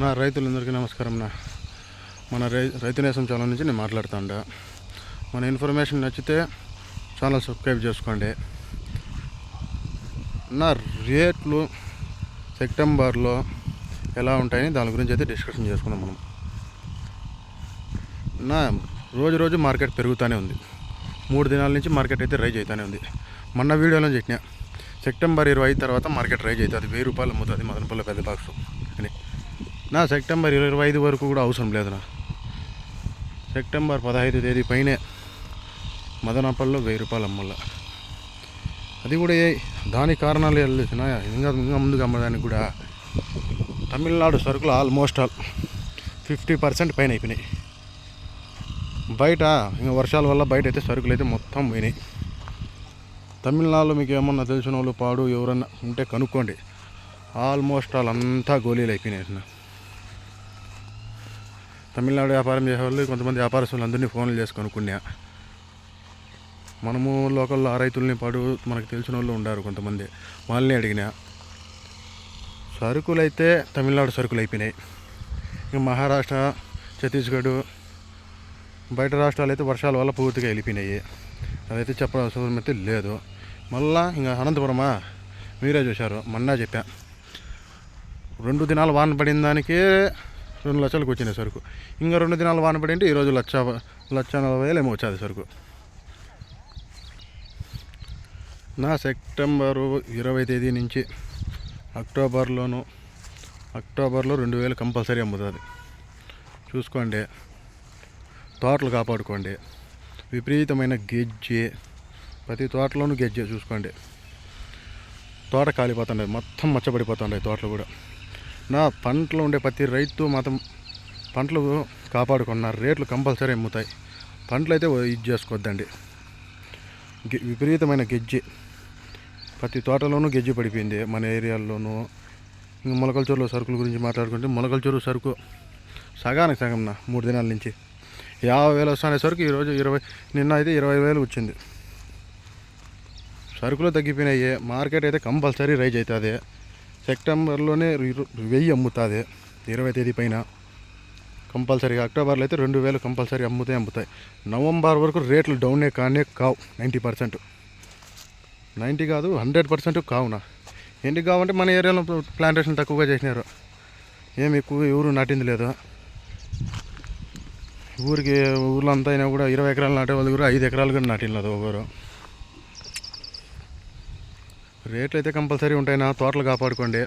నా రైతులందరికీ నమస్కారం నా. మన రై రైతు నేసం ఛానల్ నుంచి నేను మాట్లాడుతుండ. మన ఇన్ఫర్మేషన్ నచ్చితే ఛానల్ సబ్స్క్రైబ్ చేసుకోండి. నా రేట్లు సెప్టెంబర్లో ఎలా ఉంటాయని దాని గురించి అయితే డిస్కషన్ చేసుకుందాం మనం. నా రోజు రోజు మార్కెట్ పెరుగుతూనే ఉంది. మూడు దినాల నుంచి మార్కెట్ అయితే రైజ్ అవుతూనే ఉంది. మొన్న వీడియోలో చెప్పిన సెప్టెంబర్ ఇరవై ఐదు తర్వాత మార్కెట్ రైజ్ అవుతుంది. వెయ్యి రూపాయలు అమ్ముతుంది మదనపల్లి పెద్ద బాక్స్ అని. నా సెప్టెంబర్ ఇరవై ఐదు వరకు కూడా అవసరం లేదురా. సెప్టెంబర్ పదహైదు తేదీ పైనే మదనపల్లిలో వెయ్యి రూపాయలు అమ్మల్ల అది కూడా ఏ- కారణాలు వెళ్ళేసిన ఇంకా ఇంకా ముందుకు అమ్మడానికి కూడా తమిళనాడు సరుకులు ఆల్మోస్ట్ ఆల్ ఫిఫ్టీ పర్సెంట్ పైన అయిపోయినాయి. బయట ఇంకా వర్షాల వల్ల బయట అయితే సరుకులు అయితే మొత్తం పోయినాయి. తమిళనాడులో మీకు ఏమన్నా తెలిసిన వాళ్ళు పాడు ఎవరన్నా ఉంటే కనుక్కోండి. ఆల్మోస్ట్ ఆల్ అంతా గోళీలు అయిపోయినాయి అన్న. తమిళనాడు వ్యాపారం చేసేవాళ్ళు కొంతమంది వ్యాపారస్తులు అందరినీ ఫోన్లు చేసి కొనుక్కున్నా. మనము లోకల్లో ఆ రైతుల్ని పాటు మనకు తెలిసిన వాళ్ళు ఉండారు కొంతమంది. వాళ్ళని అడిగినా. సరుకులు అయితే తమిళనాడు సరుకులు అయిపోయినాయి. ఇంకా మహారాష్ట్ర ఛత్తీస్గఢ్ బయట రాష్ట్రాలు అయితే వర్షాల వల్ల పూర్తిగా వెళ్ళిపోయినాయి. అదైతే చెప్పవలసిన అయితే లేదు. మళ్ళా ఇంకా అనంతపురమా? మీరే చూశారు. మొన్న చెప్పా. రెండు దినాలు వాన పడిన దానికే రెండు లక్షలకు వచ్చినాయి సరుకు. ఇంకా రెండు దినాలు వాన పడింటే ఈరోజు లక్ష లక్ష నలభై వేలు ఏమో వచ్చేది సరుకు. నా సెప్టెంబరు ఇరవై తేదీ నుంచి అక్టోబర్లోను అక్టోబర్లో రెండు వేలు కంపల్సరీ అమ్ముతుంది. చూసుకోండి. తోటలు కాపాడుకోండి. విపరీతమైన గెజ్జి ప్రతి తోటలోనూ గెజ్జే చూసుకోండి. తోట కాలిపోతుండే మొత్తం మచ్చబడిపోతుండే తోటలు కూడా. నా పంటలో ఉండే ప్రతి రైతు మాత్రం పంటలు కాపాడుకున్నారు. రేట్లు కంపల్సరీ అమ్ముతాయి. పంటలు అయితే ఇది చేసుకోవద్దండి. గె- విపరీతమైన గెజ్జి. ప్రతి తోటలోనూ గెజ్జి పడిపోయింది. మన ఏరియాల్లోనూ ఇంకా మొలకల్చూరులో సరుకుల గురించి మాట్లాడుకుంటే మొలకల్చూరు సరుకు సగానికి సగం నా మూడు దినాల నుంచి. యాభై వేలు వస్తున్న సరుకు ఈరోజు ఇరవై నిన్న అయితే ఇరవై వేలు వచ్చింది. సరుకులు తగ్గిపోయినాయి. మార్కెట్ అయితే కంపల్సరీ రైజ్ అవుతుంది. సెప్టెంబర్లోనే వెయ్యి అమ్ముతుంది ఇరవై తేదీ పైన. కంపల్సరీగా అక్టోబర్లో అయితే రెండు వేలు కంపల్సరీ అమ్ముతే అమ్ముతాయి. నవంబర్ వరకు రేట్లు డౌనే కానే కావు నైంటీ పర్సెంట్. నైంటీ కాదు హండ్రెడ్ పర్సెంట్ కావునా? ఎందుకు కావంటే మన ఏరియాలో ప్లాంటేషన్ తక్కువగా చేసినారు. ఏం ఎక్కువ ఎవరు నాటింది లేదు? ఊరికి ఊర్లో అంతా అయినా కూడా ఇరవై ఎకరాలు నాటే వాళ్ళు కూడా ఐదు ఎకరాలు కూడా నాటినలేదు ఒకరు. రేట్లు అయితే కంపల్సరీ ఉంటాయి తోటలు కాపాడుకోండి.